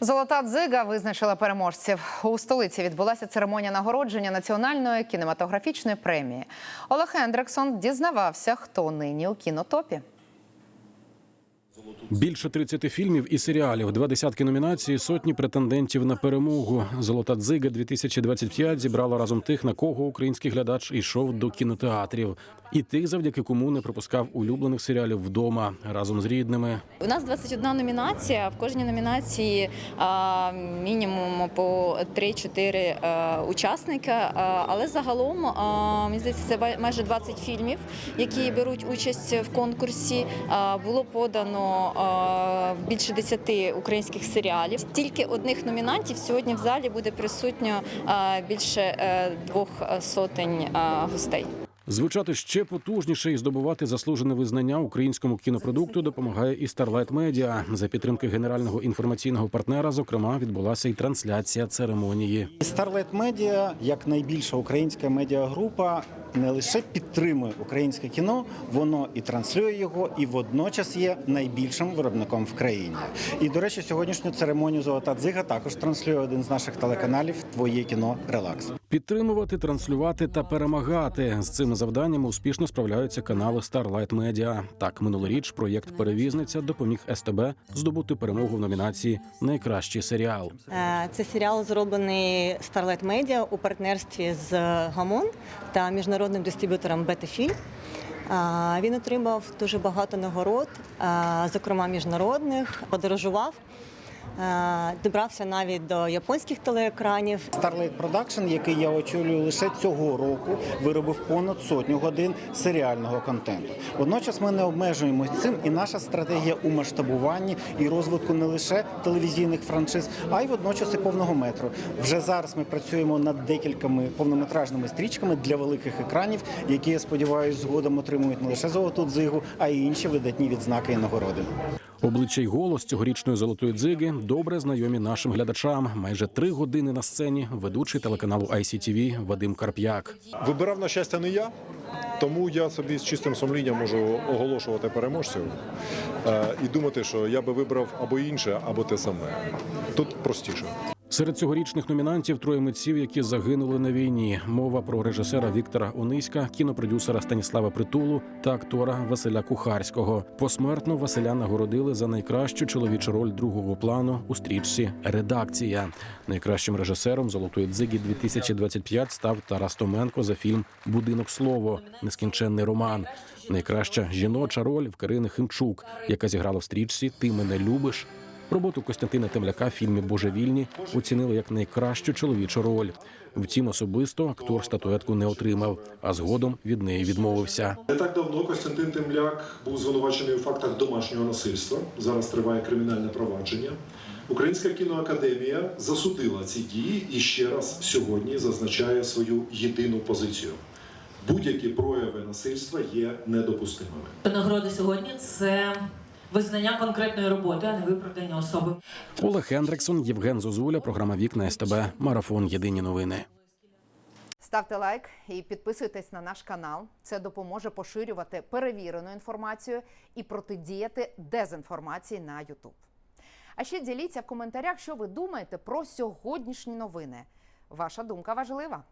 Золота дзига визначила переможців. У столиці відбулася церемонія нагородження національної кінематографічної премії. Олег Хендриксон дізнавався, хто нині у кінотопі. Більше 30 фільмів і серіалів, два десятки номінацій, сотні претендентів на перемогу. Золота дзига 2025 зібрала разом тих, на кого український глядач йшов до кінотеатрів, і тих, завдяки кому не пропускав улюблених серіалів вдома разом з рідними. У нас 21 номінація. В кожній номінації а, мінімум по 3-4 а, учасника. А, але загалом а, мені здається, це майже 20 фільмів, які беруть участь в конкурсі. А, було подано а, більше 10 українських серіалів. Тільки одних номінантів сьогодні в залі буде присутньо а, більше е, двох сотень а, гостей. Звучати ще потужніше і здобувати заслужене визнання українському кінопродукту допомагає і Starlight Media. За підтримки генерального інформаційного партнера, зокрема, відбулася і трансляція церемонії. Starlight Media, як найбільша українська медіагрупа, не лише підтримує українське кіно, воно і транслює його, і водночас є найбільшим виробником в країні. І до речі, сьогоднішню церемонію Золота дзига також транслює один з наших телеканалів Твоє кіно Релакс. Підтримувати, транслювати та перемагати з цими завданнями успішно справляються канали Starlight Media. Так, минулоріч проєкт Перевізниця допоміг СТБ здобути перемогу в номінації Найкращий серіал. Е, Це серіал зроблений Starlight Media у партнерстві з Гамон та міжнародним дистриб'ютором Бетафіль. Він отримав дуже багато нагород, зокрема міжнародних, подорожував, добрався навіть до японських телеекранів. Starlight Production, який я очолюю лише цього року, виробив понад сотню годин серіального контенту. Водночас ми не обмежуємось цим, і наша стратегія у масштабуванні і розвитку не лише телевізійних франшиз, а й водночас і повного метру. Вже зараз ми працюємо над декількома повнометражними стрічками для великих екранів, які я сподіваюся згодом отримують не лише золоту дзигу, а й інші видатні відзнаки і нагороди. Обличчя й голос цьогорічної золотої дзиги добре знайомі нашим глядачам. Майже три години на сцені ведучий телеканалу ICTV Вадим Карп'як. Вибирав на щастя не я, тому я собі з чистим сумлінням можу оголошувати переможців е, і думати, що я би вибрав або інше, або те саме. Тут простіше. Серед цьогорічних номінантів троє митців, які загинули на війні. Мова про режисера Віктора Ониська, кінопродюсера Станіслава Притулу та актора Василя Кухарського. Посмертно Василя нагородили за найкращу чоловічу роль другого плану у стрічці Редакція. Найкращим режисером золотої дзиги 2025 став Тарас Томенко за фільм Будинок слово нескінченний роман. Найкраща жіноча роль в Карини Химчук, яка зіграла в стрічці Ти мене любиш. Роботу Костянтина Темляка в фільмі Божевільні оцінили як найкращу чоловічу роль. Втім, особисто актор статуетку не отримав, а згодом від неї відмовився. Не так давно Костянтин Темляк був звинувачений у фактах домашнього насильства. Зараз триває кримінальне провадження. Українська кіноакадемія засудила ці дії і ще раз сьогодні зазначає свою єдину позицію. Будь-які прояви насильства є недопустимими. Нагороди сьогодні це визнання конкретної роботи, а не виправдання особи. Олег Хендриксон, Євген Зозуля, програма Вікна СТБ. Марафон. Єдині новини. Ставте лайк і підписуйтесь на наш канал. Це допоможе поширювати перевірену інформацію і протидіяти дезінформації на YouTube. А ще діліться в коментарях, що ви думаєте про сьогоднішні новини. Ваша думка важлива.